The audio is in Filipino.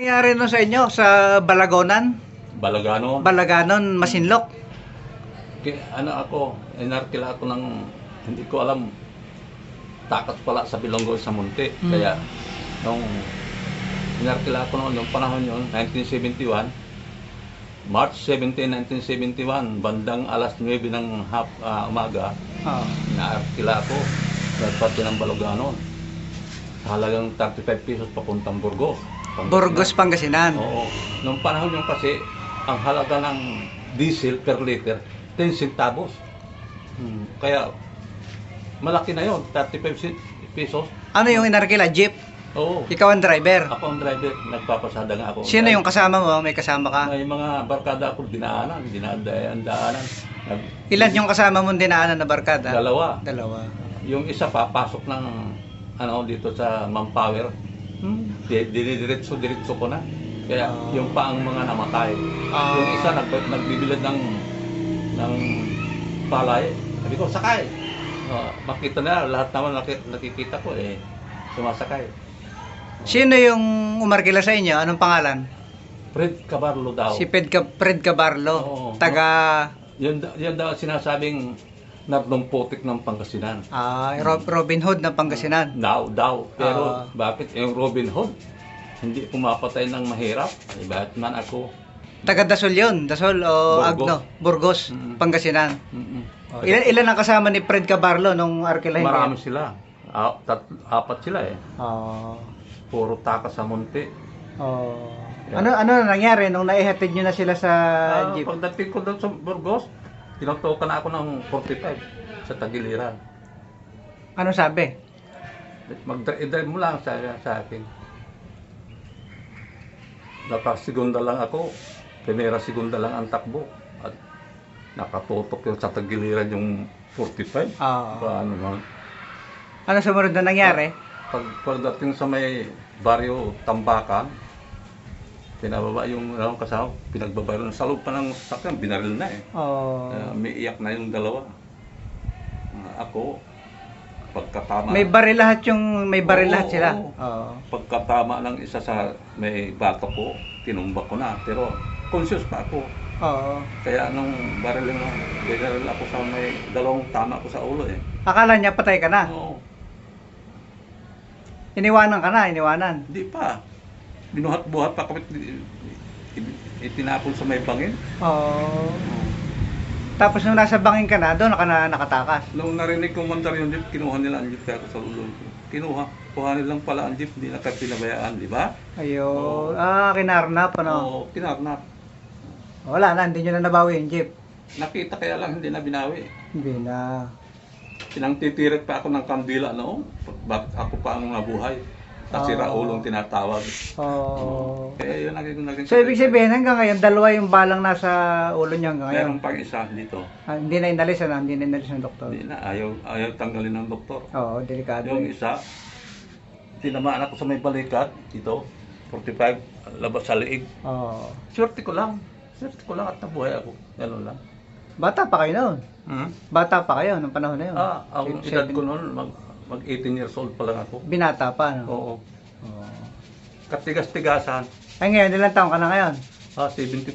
nangyari no sa inyo sa Balagonan? Balagano. Balaganon, Masinlok. Ki- ano ako, inarkila ako ng, hindi ko alam, takat pala sa Bilonggo sa Munti. Hmm. Kaya, nung inarkila ako noon, nung panahon yun, 1971, March 17, 1971, bandang alas 9 ng hap, ah, umaga, Oh. inaarkila ako, nagpati ng Balogano. Sa halagang 35 pesos papuntang Burgos. Pangasinan. Burgos, Pangasinan. Oo. Nung panahon yung kasi, ang halaga ng diesel per liter, 10 centavos. Hmm. Kaya, malaki na yon 35 cent- pesos. Ano yung inarkila? Jeep? Oo. Ikaw ang driver. Ako ang driver, nagpapasada nga ako. Sino yung kasama mo? May kasama ka? May mga barkada ako dinaanan, dinadayan daanan. Nag, Ilan yung kasama mong dinaanan na barkada? Dalawa. Dalawa. Yung isa papasok ng ano dito sa Manpower. Hmm. Didiretso diretso ko na. Kaya Ah. yung pa ang mga namatay. Ah. Yung isa nag, nagbibilad ng ng palay. Sabi ko, sakay. Oh, makita na, lahat naman naki- nakikita ko eh, sumasakay. Sino yung umarkila sa inyo? Anong pangalan? Fred Cabarlo daw. Si Fred, Ca- Fred Cabarlo. Oo. Taga Yun, da- yun daw sinasabing nardong putik ng Pangasinan. ah, Ro- Robin Hood ng Pangasinan. Daw, daw. Pero Ah. bakit yung Robin Hood? Hindi pumapatay ng mahirap. Eh, bakit man ako? Taga Dasol yun. Dasol o Burgos. Agno? Burgos, Mm. Pangasinan. Mm-mm. Ilan, ilan ang kasama ni Fred Cabarlo nung arkilahin? Marami sila. A- tat- apat sila eh. Oh. Puro taka sa munti. Oh. Yeah. Ano ano na nangyari nung naihatid nyo na sila sa Ah, jeep? pagdating ko doon sa Burgos, tinutukan na ako ng 45 sa Tagiliran. Ano sabi? Mag-drive mo lang sa, sa akin. Nakasigunda lang ako. Primera segunda lang ang takbo. At nakatutok yung sa Tagiliran yung 45. Ah. Paano man. ano sumunod na nangyari? Pag pagdating sa may baryo Tambakan, pinababa yung ano, kasama, pinagbabaril sa loob pa ng sakyan, binaril na eh. Oh. Kaya may iyak na yung dalawa. Ah, ako, pagkatama, May baril lahat yung may baril Oo, lahat sila. oo. Oo. pagkatama ng isa sa may bato ko, tinumbak ko na. Pero conscious pa ako. Oo. Kaya nung baril mo, binaril ako sa may dalawang tama ko sa ulo eh. Akala niya patay ka na. Oo, Iniwanan ka na, iniwanan. hindi pa. Binuhat-buhat pa kami, itinapon sa may bangin. Oo. Tapos nung nasa bangin ka na, doon ka na nakatakas. Nung narinig kong mandar yung jeep, kinuha nila ang jeep kaya ako sa ulo ko. Kinuha. Kuhanin lang pala ang jeep, hindi na kayo pinabayaan, di ba? Ayun. Oo. Ah, kinarnap ano. Oo, kinarnap. Wala na, hindi nyo na nabawi yung jeep. Nakita kaya lang, hindi na binawi. Hindi na. Pinangtitirik pa ako ng kandila noon. Bakit ako pa ang nabuhay? Kasi Ah. Raulong tinatawag. Oo. Kaya yun naging naging So, ibig sabihin, hanggang ngayon, dalawa yung balang nasa ulo niya hanggang ngayon. Meron pang isa dito. Ah, hindi na inalis, ano? Hindi na inalis ng doktor. Hindi na, ayaw, ayaw tanggalin ng doktor. Oo, delikado. Yung isa, tinamaan ako sa may balikat, dito, 45, labas sa liig. Oo. Swerte ko lang. Swerte ko lang at nabuhay ako. Ganun lang. Bata pa kayo noon. Hmm? Bata pa kayo nung panahon na yun. Ah, ang edad ko noon, mag, mag 18 years old pa lang ako. Binata pa, no? Oo. Oo. Katigas-tigasan. Ay ngayon, ilang taon ka na ngayon? Ah, 74.